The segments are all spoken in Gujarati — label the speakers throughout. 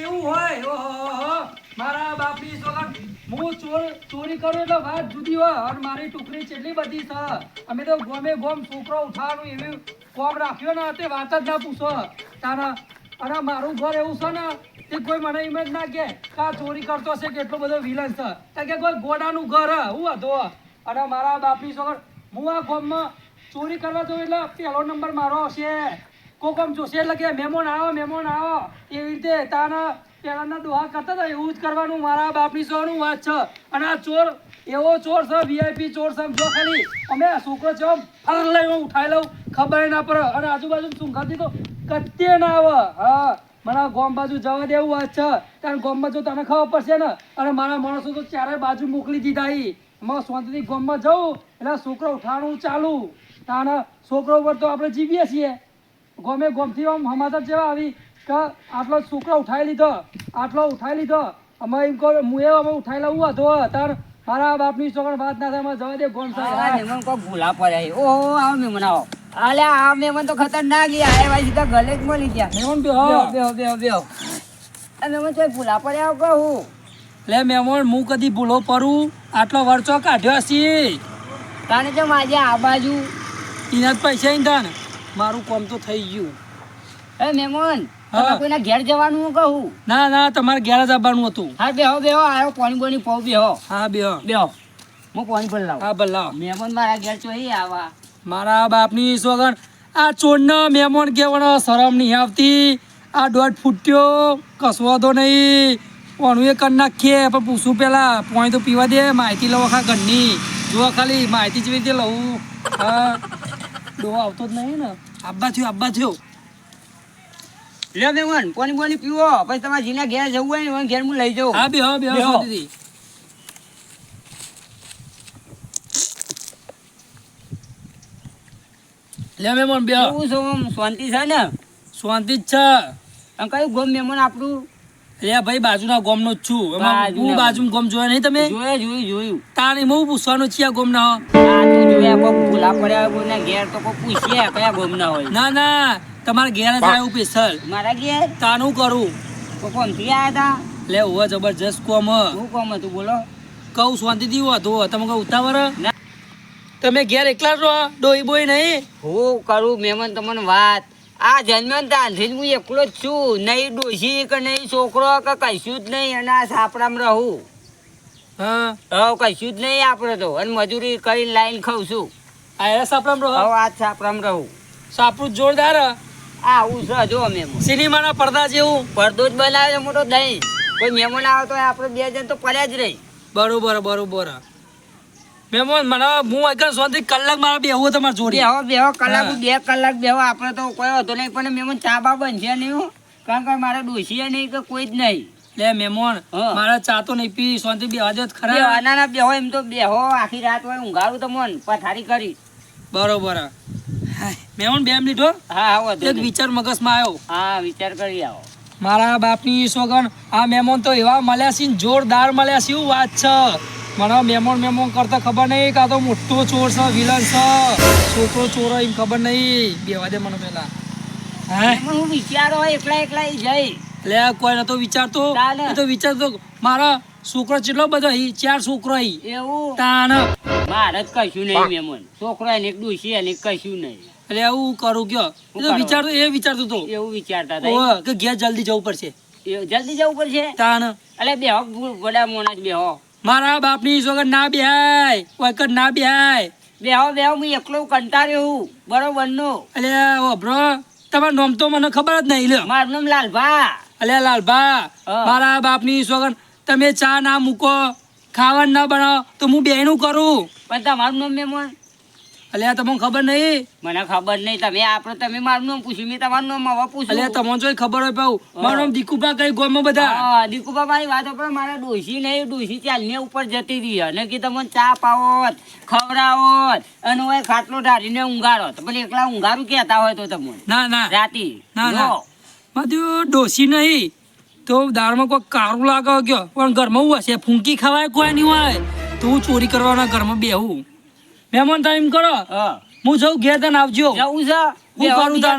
Speaker 1: કેવું હોય? ઓહો મારા બાપની સોગન હું ચોર ચોરી કરું એટલે વાત જુદી હોય. અને મારી ટુકડી કેટલી બધી છે? અમે તો ગોમે ગોમ છોકરો ઉઠાવાનું એવી કોમ રાખ્યો ને, તે વાત જ ના પૂછો. તારા અને મારું ઘર એવું છે ને, તે કોઈ મને એમ જ ના કે કા ચોરી કરતો છે કેટલો બધો વિલન છે. કારણ કે કોઈ ગોડાનું ઘર હું હતો અને મારા બાપની સોગન હું આ ગોમમાં ચોરી કરવા જઉં એટલે પહેલો નંબર મારો હશે. કોકમ જોશે એટલે કે મહેમાન આવો મહેમાન આવો. એવી રીતે તાના પહેલાના દોહા કરતા હતા, એવું જ કરવાનું મારા બાપની સોનું વાત છે. અને આ ચોર, એવો ચોર છે વીઆઈપી ચોર છે જો ખાલી. અમે છોકરો છે ફર લઈ હું ઉઠાઈ લઉં, ખબર ના પડે. અને આજુબાજુ કરતી તો કત્તે ના આવે. હા મારા ગોમ બાજુ જવા દેવું વાત છે. તારે ગોમમાં જો તને ખબર પડશે ને. અને મારા માણસો તો ચારે બાજુ મોકલી દીધા ઈ. હું શાંતિથી ગોમમાં જવું એટલે છોકરો ઉઠાણું ચાલુ. તાના છોકરો પર તો આપણે જીવીએ છીએ. ગમે ગમથી આમ સમાચાર જેવા આવી કે આટલો છોકરો ઉઠાઈ લીધો આટલો ઉઠાઈ લીધો. અમે એમ કહો હું એવો અમે ઉઠાઈ લઉં હતો તાર મારા બાપની છોકરા વાત ના થાય જવા દે ગોમ
Speaker 2: આ
Speaker 1: સાહેબ
Speaker 2: કોઈ ભૂલા પડ્યા. ઓહો આવો મહેમાન આવો અલે આ મેમન તો ખતરનાક ગયા ભાઈ સીધા ગલે જ મળી ગયા.
Speaker 1: મેમન
Speaker 2: બે
Speaker 1: બે
Speaker 2: બે બેહો આ મહેમાન ચોય ભૂલા પડ્યા કહું
Speaker 1: લે મેમન હું કદી ભૂલો પરું? આટલો વરચો કાઢ્યો છી
Speaker 2: કારણ કે આજે આ બાજુ
Speaker 1: જ પૈસા તાણ મારું કામ તો થઈ ગયું. હે મેમોન.
Speaker 2: તમે કોઈના ઘેર જવાનું હું કહું?
Speaker 1: ના ના તમારે ઘેર જ આવવાનું હતું.
Speaker 2: હા બેહો બેહો આવ્યો પાણી બોણી પાઉ બેહો.
Speaker 1: હા બેહો.
Speaker 2: બેહો. હું પાણી ભર લાવું.
Speaker 1: હા ભલા
Speaker 2: મેમોન મારા ઘેર ચોહી આવા.
Speaker 1: મારા બાપની સોગન આ ચોરનો મેમોન કહેવાનો શરમ નહીં આવતી. આ દોઢ ફૂટ્યો કસવો તો નહીં. કોનું એ કરી નાખીએ પણ પૂછું પેલા પોણી તો પીવા દે માહિતી લઉં ખા ઘરની. જો ખાલી માહિતી જેવી રીતે લઉં. હા. ડો આવતો જ નહીં ને. આબ્બા થયો આબ્બા થયો.
Speaker 2: લે મહેમાન પાણી પાણી પીવો? પછી તમારે જીના ઘેર જવું હોય ને ઘેર હું લઈ જાઉં.
Speaker 1: હા બે હા બે
Speaker 2: બેહો.
Speaker 1: દીદી. લે મહેમાન બે.
Speaker 2: શું છો શાંતિ છે ને?
Speaker 1: શાંતિ જ છે.
Speaker 2: અને કયું ગોમ મેમન આપણું?
Speaker 1: લે ભાઈ બાજુના ગોમનો જ છું. એમાં હું બાજુ ગોમ. જોયા નહીં તમે?
Speaker 2: જોયું જોયું જોયું.
Speaker 1: તારે હું પૂછવાનો છે આ ગોમના.
Speaker 2: હો તો જોયા કોક ભૂલા પડ્યા હોય કોઈના ઘેર તો કોક પૂછીએ કયા ગોમ ના હોય.
Speaker 1: ના ના તમારા ઘેર જ આવ્યું પેશલ
Speaker 2: મારા ઘેર?
Speaker 1: તાનું કરું.
Speaker 2: કોમથી આયા હતા?
Speaker 1: લે હોવા જબરજસ્ત કોમ હું.
Speaker 2: કોમ હતું બોલો.
Speaker 1: કહું શાંતિથી હતો તમે કહું ઉતાવર
Speaker 2: ના.
Speaker 1: તમે ઘેર એકલા જ રહો ડોઈ બોઈ નહીં?
Speaker 2: હું કરું મહેમાન તમને વાત. આ જન્મ તાનથી હું એકલો જ છું. નહીં ડોસી કે નહીં છોકરો કે કશું જ નહીં. અને આ સાપડામાં રહું.
Speaker 1: હા.
Speaker 2: કશું જ નહીં આપણે તો. અને મજૂરી કરીને લાઈન ખાઉં છું.
Speaker 1: આ સાપડામાં રહું.
Speaker 2: આ સાપડામાં રહું.
Speaker 1: સાપડું જોરદાર.
Speaker 2: આ આવું છે જો અમે
Speaker 1: સિનેમાના પડદા જેવું.
Speaker 2: પડદો જ બનાવે મોટો દહીં. કોઈ મહેમાન આવે તો આપણે બે જણ તો પડ્યા જ રહી.
Speaker 1: બરોબર બરોબર. મહેમાન મને હું આગળ શાંતિ કલાક મારા બેહવું તમારે જોડે.
Speaker 2: બેહો બેહો કલાક બે કલાક બેહો. આપણે તો કોઈ હતો નહીં પણ મહેમાન ચા બા બનશે નહીં. કારણ કે મારે ડોસીએ નહીં કે કોઈ જ નહીં.
Speaker 1: લે
Speaker 2: મેમોન.
Speaker 1: મારા ચા તો નહીં પી બેહવા દો જ ખરા.
Speaker 2: ના ના બેહો એમ તો બેહો. આખી રાત હોય ઊંઘાડું તમને પથારી કરી.
Speaker 1: બરોબર મેમોન બેમ બે મિનિટ હો.
Speaker 2: હા હા
Speaker 1: એક. વિચાર મગજમાં આવ્યો.
Speaker 2: હા વિચાર કરી આવો.
Speaker 1: મારા બાપની સોગન આ મેમોન તો એવા મળ્યા છે જોરદાર મળ્યા છે વાત છે. મને મેમોન મેમોન કરતા ખબર નહીં કાં તો મોટો ચોર છે વિલન છે. છોકરો ચોર એમ ખબર નહીં. બેવા દે મને પેલા હે?
Speaker 2: હું વિચારો એકલા એકલા જઈ.
Speaker 1: લે કોઈ નતો વિચારતો. એ તો વિચારતો મારા છોકરો કેટલો બધો હી? ચાર છોકરો હી.
Speaker 2: એવું?
Speaker 1: તાન
Speaker 2: મારે કશું નહીં મેમોન છોકરો એક ડોશી એને કશું નહીં.
Speaker 1: એટલે એવું કરું કયો? એ તો વિચારતો એ વિચારતો તો.
Speaker 2: એવું વિચારતા હતા.
Speaker 1: કે ઘેર જલ્દી જવું પડશે.
Speaker 2: જલ્દી જવું પડશે?
Speaker 1: તાન
Speaker 2: એટલે બેહો વડા મોણા જ બેહો.
Speaker 1: મારા બાપની સોગર ના બેહાય વખત ના બેહાય.
Speaker 2: બેહો બેહો હું એકલો કંટાળ્યો હું. બરોબર નો?
Speaker 1: અલે ઓબ્રો તમારું નામ તો મને ખબર જ નહીં લ્યો
Speaker 2: મારું નામ લાલભા.
Speaker 1: અલે લાલભા. મારા બાપની સોગર તમે ચા ના મૂકો ખાવાનું ના બનાવો તો હું બેનું કરું.
Speaker 2: પણ તમારું નામ મહેમાન
Speaker 1: અલે તમને ખબર નહીં?
Speaker 2: મને ખબર નહીં. તમે આપણે તમે મારું નામ પૂછ્યું મેં તમારું નામ હવે પૂછ્યું.
Speaker 1: અલ્યા તમને જોઈ ખબર હોય પાઉ મારું નામ દીકુભા કઈ ગોમાં બધા?
Speaker 2: હા, દીકુબા મારી વાત પણ મારા ડોસી નહીં ડોસી ચાલને ઉપર જતી રહી અને કે તમને ચા પાવોત ખવડાવોત અને હોય ખાટલો ઢાળીને ઊંઘાડો તો પણ એકલા ઊંઘારું કહેતા હોય તો તમને.
Speaker 1: ના ના.
Speaker 2: રાતી.
Speaker 1: ના, ના. માધ્યો ડોસી નહીં. તો દાળમાં કોઈ કારું લાગે ગયો. પણ ઘરમાં હું હશે? ફૂંકી ખવાય કોઈ નહીં હોય. તો હું ચોરી કરવાના ઘરમાં બેહું. મહેમાન ટાઈમ કરો.
Speaker 2: હા.
Speaker 1: જઉં ઘેર તને આવજો.
Speaker 2: જવું છે
Speaker 1: હું કરું
Speaker 2: બીજા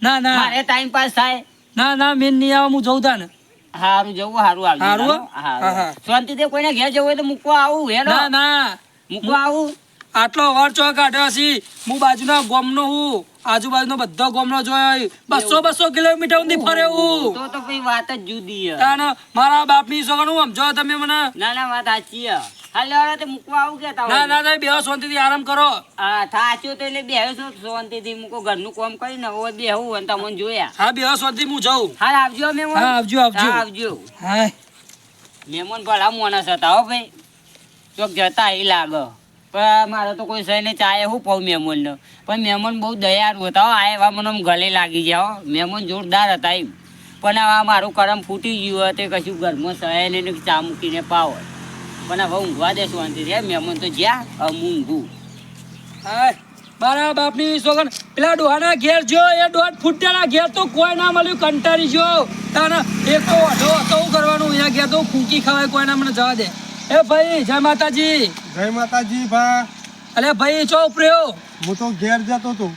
Speaker 1: ના ના.
Speaker 2: મારે ટાઈમ પાસ થાય.
Speaker 1: ના ના મેન નહીં આવે હું જઉં તાને
Speaker 2: હારું જવું હારું આવજો
Speaker 1: હારું? હા, શાંતિ
Speaker 2: હારું કોઈને ઘેર જવું હોય તો મૂકવા આવું હે
Speaker 1: ના ના.
Speaker 2: મૂકવા આવું.
Speaker 1: આટલો અવાર ચો કાઢ્યો છે હું બાજુના ગોમનો હું. આજુબાજુનો બધો ગોમનો જોયો. બસો બસો કિલોમીટર સુધી ફરે હું.
Speaker 2: તો તો પછી વાત જ જુદી.
Speaker 1: તાન મારા બાપની ની હું સમજો તમે મને.
Speaker 2: ના ના વાત સાચી. હાલ તે મૂકવા આવું કે
Speaker 1: ના ના તમે બેહો શાંતિથી આરામ કરો.
Speaker 2: હા થાચ્યો તો એટલે બેહ્યો છો શાંતિથી મૂકો ઘરનું કામ કરીને હવે બેહું અને તમને જોયા.
Speaker 1: હા બેહો શાંતિથી હું જાઉં.
Speaker 2: હાલ આવજો મહેમાન
Speaker 1: હા આવજો આવજો.
Speaker 2: આવજો.
Speaker 1: હા
Speaker 2: ભલા માણસ હતા હો ભાઈ. ચોક જતા એ લાગે. પણ મારે તો કોઈ સહી ને ચાય હું પાઉં મહેમાનને પણ મહેમાન બહુ દયાળુ હતા આ એવા મને ગલે લાગી ગયા હો. મહેમાન જોરદાર હતા એમ. પણ આ મારું કરમ ફૂટી ગયું હતું કશું ઘરમાં સહે નહીં ચા મૂકીને પાવ પણ હવે ઊંઘવા દે શાંતિથી હે મહેમાન તો જ્યાં હવે હું ઊંઘું.
Speaker 1: હા મારા બાપની સોગન પેલા ડોહાના ઘેર જો એ દોઢ ફૂટેલા ઘેર તો કોઈ ના મળ્યું કંટાળી જો તાને એક તો અઢો તો કરવાનું? અહીંયા ઘેર તો ફૂંકી ખવાય કોઈ ના મને જવા દે. એ ભાઈ જય માતાજી.
Speaker 3: જય માતાજી ભા.
Speaker 1: અલે ભાઈ ચો ઉપર્યો
Speaker 3: હું તો ઘેર જતો તો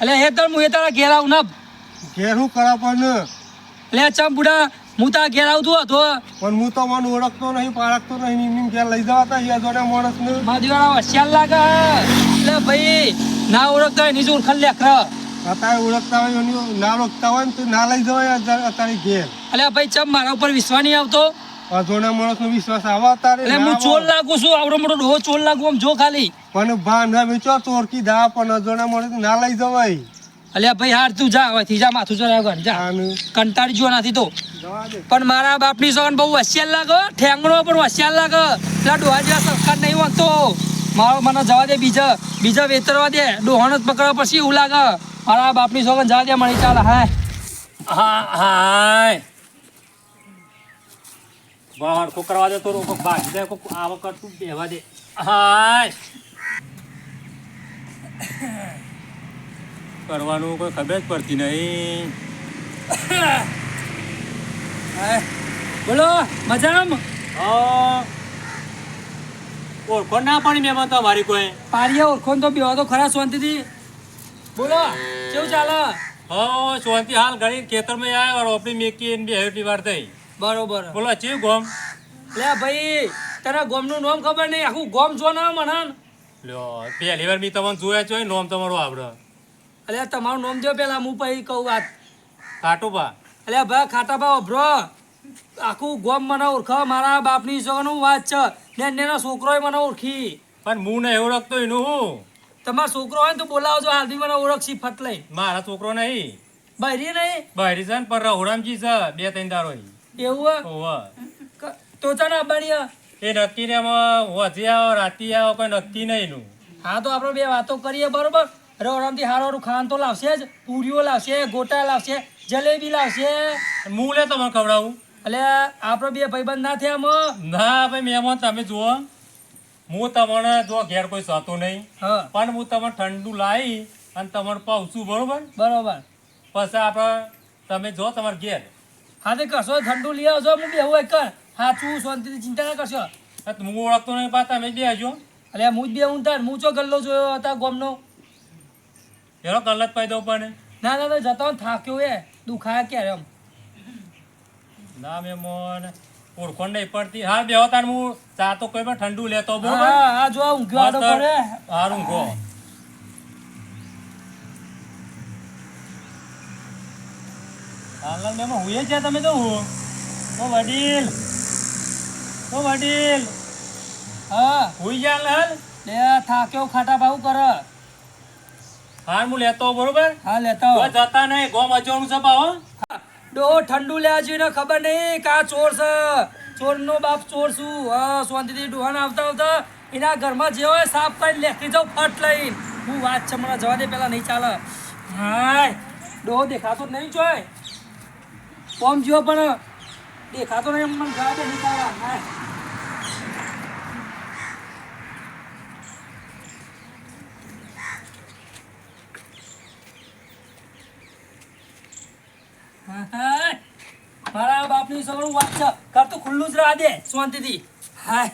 Speaker 1: અલે હે તર હું એ તારા ઘેર આવું ના
Speaker 3: ઘેર હું કરા પણ
Speaker 1: અલે ચમ બુડા હું તારા ઘેર આવતો હતો
Speaker 3: પણ હું તો મને ઓળખતો નહીં પારખતો નહીં એમની ઘેર લઈ જવા તા યા જોડે માણસ ને.
Speaker 1: મારા હોશિયાર લાગે એટલે ભાઈ ના ઓળખતા હોય નીચે ઓળખાણ લેખર
Speaker 3: અત્યારે ઓળખતા હોય એની ના ઓળખતા હોય ને તો ના લઈ જવાય અત્યારે ઘેર.
Speaker 1: અલ્યા ભાઈ ચમ મારા ઉપર વિશ્વાસ નહીં આવતો?
Speaker 3: અજોડા માણસ નો વિશ્વાસ આવા અત્યારે?
Speaker 1: એટલે હું ચોર લાગુ છું આવડો મોટો ડોહો ચોર લાગુ આમ જો ખાલી.
Speaker 3: પણ ભા ના વેચો ચોરકી દા પણ અજોડા માણસ ના લઈ જવાય.
Speaker 1: અલ્યા ભાઈ હાર તું જા હવેથી જા માથું ચડાવ જા. કંટાળી જો નથી તો. પણ મારા બાપની સોગન બહુ હોશિયાર લાગે ઠેંગણો પણ હોશિયાર લાગે પેલા ડોહા જેવા સંસ્કાર નહીં વાંચતો મારો મને જવા દે બીજા બીજા વેતરવા દે. ડોહાનો જ પકડવા પછી એવું લાગે મારા બાપની સોગન જવા દે મળી ચાલ. હાય.
Speaker 4: હા હાય. બહાર કો કરવા દે તો રોકો ભાગી દે. હાય. કરવાનું કોઈ ખબર જ પડતી નહીં.
Speaker 1: બોલો મજામાં?
Speaker 4: હા. ઓળખો ના પડી મહેમાન તમારી કોઈ.
Speaker 1: પારીએ ઓળખોન તો બેહો તો ખરા શાંતિથી. બોલો કેવું ચાલે?
Speaker 4: હા શાંતિ હાલ ઘણી ખેતરમાં આવ્યો રોપડી મેકી ને બે વાર થઈ.
Speaker 1: બરોબર.
Speaker 4: બોલો ચેવું ગોમ?
Speaker 1: લે ભાઈ તને ગોમનું નામ ખબર નહીં આખું ગોમ જો ના મને
Speaker 4: લ્યો પહેલી વાર મેં તમને જોયા છો નોમ તમારું આવડે.
Speaker 1: અલ્યા તમારું નામ જો પેલા હું પછી કહું વાત.
Speaker 4: કાટું બા
Speaker 1: ભા ભાઈ ખાટા ભાવ અભરો. આખું ગોમ મને ઓળખે મારા બાપની સોનું વાત છે. ને એના છોકરોય મને ઓળખી.
Speaker 4: પણ હું નહીં ઓળખતો એનું હું.
Speaker 1: તમારો છોકરો હોય ને તો બોલાવજો હાલથી મને ઓળખશી ફટ લઈ.
Speaker 4: મારા છોકરો નહીં.
Speaker 1: બહેરી નહીં?
Speaker 4: બહેરી છે ને પર રહોડામજી છે બે ત્રણ દારો
Speaker 1: એવું હે?
Speaker 4: ઓવા
Speaker 1: ક- તો ચાલો અબાડીએ
Speaker 4: એ નક્કી ને એમાં વધી આવો રાતી આવો કોઈ નક્કી નહીં એનું.
Speaker 1: હા તો આપણે બે વાતો કરીએ બરોબર? રોડમથી હારો હારું ખાન તો લાવશે જ. પૂરીઓ લાવશે ગોટા લાવશે જલેબી લાવશે.
Speaker 4: હું લે તમને ખવડાવું.
Speaker 1: એટલે આપણો બે ભાઈબંધ ના થયા આમાં
Speaker 4: ના ભાઈ મહેમાન તમે જુઓ. હું તમને જો ઘેર કોઈ સતો નહીં.
Speaker 1: હા.
Speaker 4: પણ હું તમને ઠંડુ લાવી અને તમને પાવશું બરોબર?
Speaker 1: બરોબર.
Speaker 4: પછી આપણે તમે જો તમારે ઘેર.
Speaker 1: હા તે કરશો ઠંડુ લઈ આવજો હું બે એક કર. સાચું શાંતિથી ચિંતા ના કરશો.
Speaker 4: હું ઓળખતો નહીં પા તમે બે આવજો
Speaker 1: એટલે હું જ બે હું તાર. હું ચો ગલ્લો જોયો હતા ગોમનો?
Speaker 4: એનો કલત પાઈ દઉં પણ.
Speaker 1: ના ના ના જતો થાક્યો એ. દુખાયા ક્યારે એમ
Speaker 4: ના મેં મોન ઓળખોણ નહીં પડતી. હા બે તાર હું ચા તો કોઈ પણ ઠંડુ લેતો બરોબર
Speaker 1: હા હા જો ઊંઘ્યો આડો પડે.
Speaker 4: હા ઊંઘો. હાલ મેમાં હુએ છે તમે તો હું. તો વડીલ. ઓ વડીલ.
Speaker 1: હા.
Speaker 4: હુઈ જા હાલ.
Speaker 1: લે થાક્યો ખાટા ભાવ કર.
Speaker 4: હાર હું લેતો બરોબર?
Speaker 1: હા લેતા હો
Speaker 4: જતા નહીં ગોમ અજવાનું છે પાહો
Speaker 1: ડો ઠંડુ લેવા જોઈએ ને ખબર નહીં કા ચોર છે. ચોરનો બાપ ચોર છું. હા શાંતિથી ડોહાને આવતા આવતા એના ઘરમાં જે હોય સાફ કરીને લેખી જાઉં ફટ લઈને. હું વાત છે મને જવા દે પેલા નહીં ચાલે. હાય. ડો દેખાતો નહીં જોય કોમ જીવો પણ દેખાતો નહીં મને જવા દે નહીં ચાલે. હાય હાય. મારા બાપની સગળું વાત છે. ઘર તો ખુલ્લું જ રહેવા દે, શાંતિથી. હા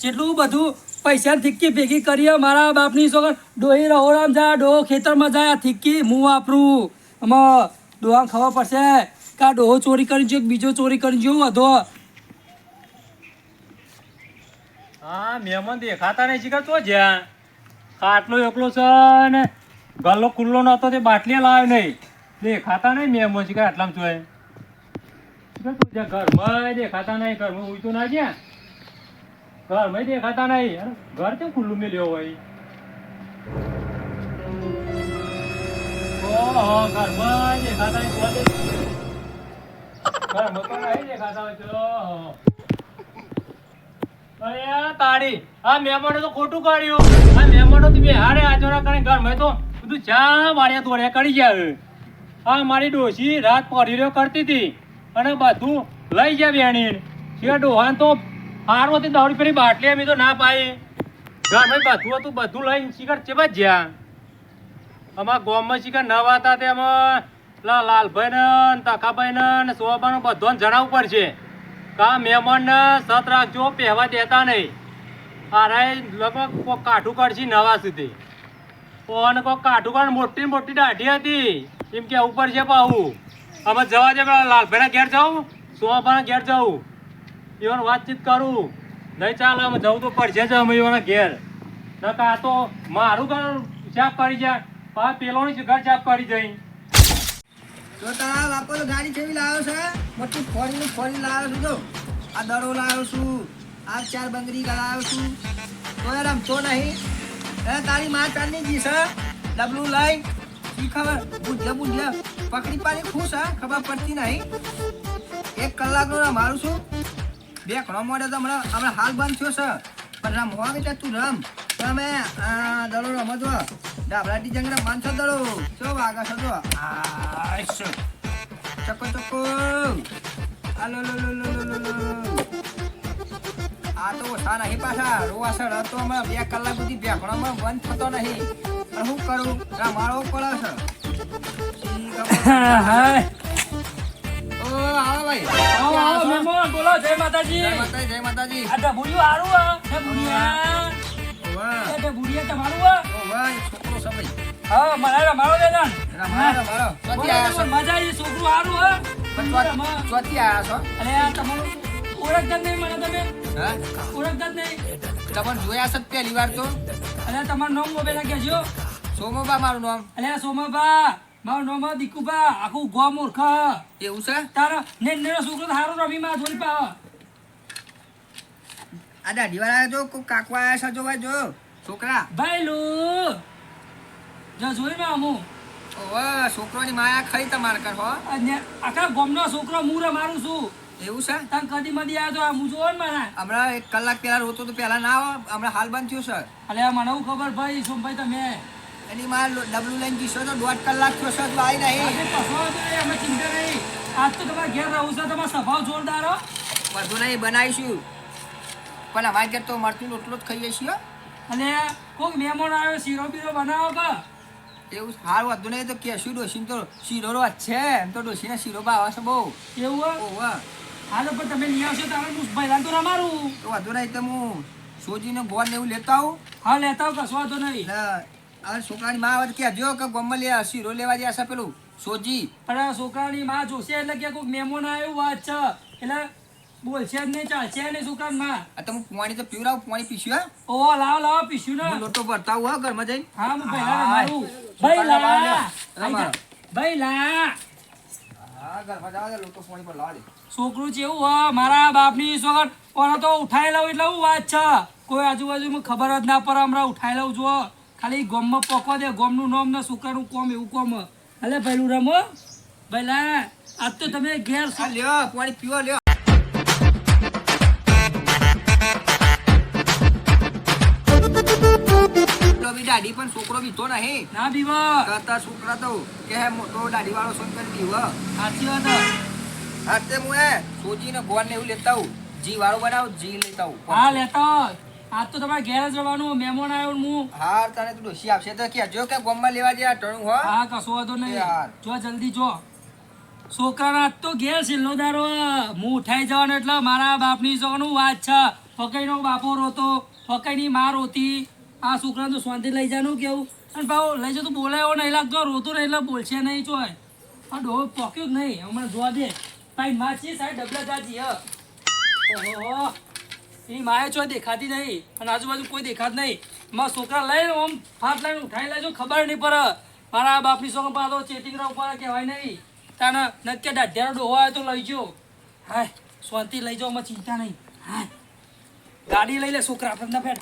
Speaker 1: જેટલું બધું પૈસા થિક્કી ભેગી કરીએ, મારા બાપની સગળ ડોહી રહોરામ જાય, ડોહો ખેતરમાં જાય થિક્કી હું વાપરું. આમાં ડોહા ખબર પડશે કા ડોહો ચોરી કરી જો બીજો ચોરી કરી જો વધો
Speaker 4: હા, મહેમાન દેખાતા નહીં શીખર તો જ્યાં. ખાટલો એકલો છે ને, ગલ્લો ખુલ્લો નતો તે બાટલી લાવ્યો નહીં. દેખાતા નહીં મહેમાન શીખર આટલામાં જ્યાં ઘરમાં ઘરમાં ઘરમાં ઘરમાં. ઘરમાં આ મહેમાનો તો ખોટું કાઢ્યું. આ મહેમાનો તો બેહાડે આજોરા કરીને ઘર મેં તો બધું ચા વાળ્યા દોડ્યા કરી ગયા આ મારી ડોશી રાત પડી રહ્યો કરતી હતી. અને બધું લઈ જાય બેણી શિયા ડોહાન તો હારો હતી દોડી ફરી બાટલી અમે તો ના પાઈ ઘરમાં બધું હતું, બધું લઈને શિખર છે જ્યાં? અમારા ગામમાં શિખર નવા હતા તેમાં પેલા લાલભાઈ ને તકાભાઈ ને ને સોબાનો બધાને જણાવવું પડશે. કા મહેમાનને સત રાખજો, પહેવા દેતા નહીં. આરાય લગભગ કોક કાઠું કરશે નવા સુધી. કોણ કોક કાઠું કાઢ મોટી મોટી દાઢી હતી. એમ કે ઉપર છે પાહું. અમે જવા દે પેલા લાલભાઈના ઘેર જાઉં સોમાભાના ઘેર જાઉં. એવાનું વાતચીત કરું. નહીં ચાલે, અમે જવું તો પડશે જ અમે એવાના ઘેર. નકા આ તો મારું ઘર સાફ કરી જાય. પા પેલોની ઘર સાફ કરી જઈ
Speaker 5: તો તારા બાપો તો ગાડી કેવી લાવ્યો છે? મોટી ફોરી ફોરી લાવ્યો છું તો આ દડો લાવ્યો છું. આ ચાર બંગડી લાવ્યો છું. આમ તો નહીં. તારી માં ચાંદની જી છે. ડબલું લઈ. શી ખબર બુઢે બુઢે પકડી પાડી ખુશ હા? ખબર પડતી નહીં. એક કલાકનો મારું છું બે ઘણો મોડે તો હમણાં હમણાં હાલ બંધ થયો છે. પણ રમ હોવા કે તું રમ. તમે દડો રમતો ડાબલાટી જંગરા માનસો દડો. ચો વાગા છો તો? ચકો ચકો. આલો લો લો લો લો લો આ તો ઓછા નહીં પાછા. રોવાસળ હતો હમણાં બે કલાક સુધી ભેખણામાં બંધ થતો નહીં. પણ શું કરું? રમાડવો પડે છે. શી ખબર. ઓ ભાઈ.
Speaker 1: આવો આવો મહેમાન બોલો જય માતાજી.
Speaker 5: જય માતાજી જય માતાજી.
Speaker 1: હારું હે. ડબુડિયા
Speaker 5: વાહ.
Speaker 1: એ ડબુડિયા તમારું
Speaker 5: જોયા છે પહેલી વાર તો?
Speaker 1: અને તમારું નામ મોબાઈલ કહેજો
Speaker 5: સોમોબા મારું નામ.
Speaker 1: અલ્યા સોમાબા. મારું નામ હે આખું ગોમ ઓળખા
Speaker 5: એવું છે?
Speaker 1: તારો ને નેનો છોકરો ની હારો રમી માં જોડી પા
Speaker 5: આ દાઢી વાળા જો કોક કાકુ છે જો જો. છોકરા.
Speaker 1: ભાઈલુ જો જોઈ માં અમુ
Speaker 5: ઓવે છોકરોની માયા ખરી તમારે કર હો.
Speaker 1: નો આખા ગોમનો છોકરો હું મારું છું.
Speaker 5: એવું છે?
Speaker 1: તને કદી મદી આવ્યો આ હું જોવો ને મારા.
Speaker 5: હમણાં એક કલાક પહેલા રોતો તો પહેલા ના આવો હમણાં હાલ બંધ થયું છે.
Speaker 1: અલે મને ખબર ભાઈ સોમભાઈ તમે
Speaker 5: એની માં ડબલું લઈને જીશો તો દોઢ કલાક તો આવી નહીં.
Speaker 1: વાંધો અમે ચિંતા નહીં. આજ તો તમારે ઘેર રહું છે તમારો સ્વભાવ જોરદાર હો.
Speaker 5: બધું નહીં બનાવીશું. પણ અમારે ઘેર તો મરતું રોટલો જ ખાઈએ છીએ.
Speaker 1: અને કોઈક મહેમાન આવ્યો શીરો બીરો બનાવો કે?
Speaker 5: એવું સારું હતું નહીં તો કેશું ડોશીને તો શીરો રો છે. એમ તો ડોશીને શીરો ભાવે છે બહુ.
Speaker 1: એવું હે?
Speaker 5: ઓવે
Speaker 1: હાલો પણ તમે લઈ આવશો તારે હું પહેલા તો રમારું
Speaker 5: તો વધુ નહીં તો હું સોજીને ગોળ ને એવું લેતા આવું.
Speaker 1: હા લેતા આવો, કશો વાંધો નહીં.
Speaker 5: આ છોકરાની માં આવે કે જો કે ગમમાં લે શીરો લેવા જશે પેલું સોજી.
Speaker 1: પણ આ છોકરાની માં જોશે એટલે કે કોઈક મહેમાન આવ્યું વાત છે. એટલે બોલશે જ નહીં ચાલશે નહીં છોકરાની માં.
Speaker 5: આ તો હું પાણી તો પીવડાવું પાણી પીશું હા?
Speaker 1: ઓ લાવ લાવ પીશું ને.
Speaker 5: લોટો ભરતા આવું હા ઘરમાં જઈને?
Speaker 1: હા હું પહેલા મારું ભાઈ લા. ભાઈ લા.
Speaker 5: હા ઘરમાં જવા દે લોટો પાણી પર લાવા
Speaker 1: છોકરું છે એવું હા મારા બાપની સોગન પણ તો ઉઠાઈ લઉં એટલે હું વાત છે. કોઈ આજુબાજુમાં ખબર જ ના પડે હમણાં ઉઠાઈ લઉં જો ખાલી ગોમમાં પકવા દે ગોમનું નોમ ને છોકરાનું કોમ એવું કોમ. અલે ભાઈલું રમો. ભઈલા આજ તો તમે ઘેર
Speaker 5: લ્યો પાણી પીવો લ્યો. દાઢી પણ છોકરો બીતો નહીં.
Speaker 1: ના બીવા.
Speaker 5: કરતા છોકરા તો કે હે મોટો દાઢી વાળો સોન કરી દીવો
Speaker 1: સાચી વાત. હે.
Speaker 5: હાથે હું હે સોજીને ગોળ ને એવું લેતા આવું. જી વાળો બનાવ જી લેતા આવું.
Speaker 1: હા લેતા. આજ તો તમારે ઘેર જ રહેવાનું મહેમાન આવ્યો હું.
Speaker 5: હાર તને તું ડોસી આપશે. તો જો કે ગોમમાં લેવા જે આ ટણું હો.
Speaker 1: હા કશો વાંધો નહીં. જો જલ્દી જો. છોકરાના આજ તો ઘેર સિલ્લોદારો હું ઉઠાઈ જવાનો એટલે મારા બાપની સોનું વાત છે. ફકઈનો બાપો રોતો ફકઈની માં રોતી. આ છોકરાને તો શાંતિ લઈ જવાનું કેવું. અને ભાવ લઈ જતું બોલાયો નહીં લાગતો રોતો નહીં એટલે બોલશે નહીં ચોય. આ ડોહો પોક્યું જ નહીં? હમણાં જોવા દે. ભાઈ માં છે સાહેબ ડબલા જાજી હ. ઓહો એ માયા છો દેખાતી નહીં અને આજુબાજુ કોઈ દેખાત નહીં. મારા છોકરા લઈને આમ ફાટ લઈને ઉઠાઈ લેજો, ખબર નહીં પર મારા બાપની છોકરા પર તો ચેતિંગરા ઉપર કહેવાય નહીં. તાને નક્કી દાઢિયાનો ડોહો આવ્યો તો લઈ જો હાય, શાંતિ લઈ જાઓ અમારે ચિંતા નહીં. હાય. ગાડી લઈ લે છોકરા આપણે ફેટ